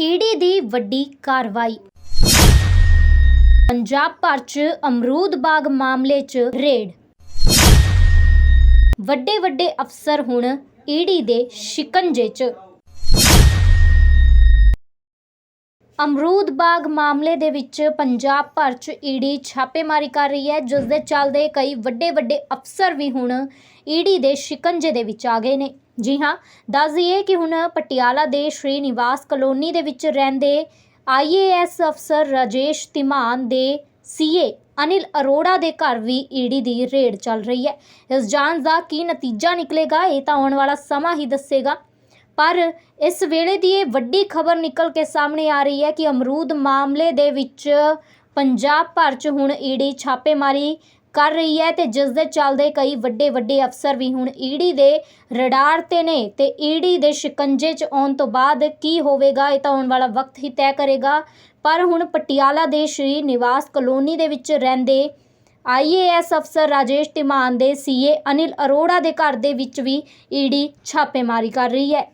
ED ਦੀ ਵੱਡੀ ਕਾਰਵਾਈ। ਪੰਜਾਬ ਭਰ 'ਚ ਅਮਰੂਦ ਬਾਗ ਮਾਮਲੇ 'ਚ ਰੇਡ। ਵੱਡੇ ਵੱਡੇ ਅਫਸਰ ਹੁਣ ਈਡੀ ਦੇ ਸ਼ਿਕੰਜੇ 'ਚ। ਅਮਰੂਦ ਬਾਗ ਮਾਮਲੇ ਦੇ ਵਿੱਚ ਪੰਜਾਬ ਭਰ 'ਚ ਈਡੀ ਛਾਪੇਮਾਰੀ ਕਰ ਰਹੀ ਹੈ, ਜਿਸ ਦੇ ਚੱਲਦੇ ਕਈ ਵੱਡੇ ਵੱਡੇ ਅਫਸਰ ਵੀ ਹੁਣ ਈਡੀ ਦੇ ਸ਼ਿਕੰਜੇ ਦੇ ਵਿੱਚ ਆ ਗਏ ਨੇ। ਜੀ ਹਾਂ, ਦੱਸ ਦਈਏ ਕਿ ਹੁਣ ਪਟਿਆਲਾ ਦੇ ਸ਼੍ਰੀ ਨਿਵਾਸ ਕਲੋਨੀ ਦੇ ਵਿੱਚ ਰਹਿੰਦੇ ਆਈਏਐਸ ਅਫਸਰ ਰਾਜੇਸ਼ ਤਿਮਾਨ ਦੇ ਸੀਏ ਅਨਿਲ ਅਰੋੜਾ ਦੇ ਘਰ ਵੀ ਈਡੀ ਦੀ ਰੇਡ ਚੱਲ ਰਹੀ ਹੈ। ਇਸ ਜਾਂਚ ਦਾ ਕੀ ਨਤੀਜਾ ਨਿਕਲੇਗਾ, ਇਹ ਤਾਂ ਆਉਣ ਵਾਲਾ ਸਮਾਂ ਹੀ ਦੱਸੇਗਾ। ਪਰ ਇਸ ਵੇਲੇ ਦੀ ਇਹ ਵੱਡੀ ਖਬਰ ਨਿਕਲ ਕੇ ਸਾਹਮਣੇ ਆ ਰਹੀ ਹੈ ਕਿ ਅਮਰੂਦ ਮਾਮਲੇ ਦੇ ਵਿੱਚ ਪੰਜਾਬ ਭਰ 'ਚ ਹੁਣ ਈਡੀ ਛਾਪੇਮਾਰੀ ਕਰ ਰਹੀ ਹੈ ਤੇ ਜਿਸ ਦੇ ਚੱਲਦੇ ਕਈ ਵੱਡੇ ਵੱਡੇ ਅਫਸਰ ਵੀ ਹੁਣ ਈਡੀ ਦੇ ਰਡਾਰ ਤੇ ਨੇ ਤੇ ਈਡੀ ਦੇ ਸ਼ਿਕੰਜੇ 'ਚ ਆਉਣ ਤੋਂ ਬਾਅਦ ਕੀ ਹੋਵੇਗਾ ਇਹ ਤਾਂ ਆਉਣ ਵਾਲਾ ਵਕਤ ਹੀ ਤੈਅ ਕਰੇਗਾ। ਪਰ ਹੁਣ ਪਟਿਆਲਾ ਦੇ ਸ਼੍ਰੀ ਨਿਵਾਸ ਕਲੋਨੀ ਦੇ ਵਿੱਚ ਰਹਿੰਦੇ ਆਈਏਐਸ ਅਫਸਰ ਰਾਜੇਸ਼ ਤਿਮਾਨ ਦੇ ਸੀਏ ਅਨਿਲ ਅਰੋੜਾ ਦੇ ਘਰ ਦੇ ਵਿੱਚ ਵੀ ਈਡੀ ਛਾਪੇਮਾਰੀ ਕਰ ਰਹੀ ਹੈ।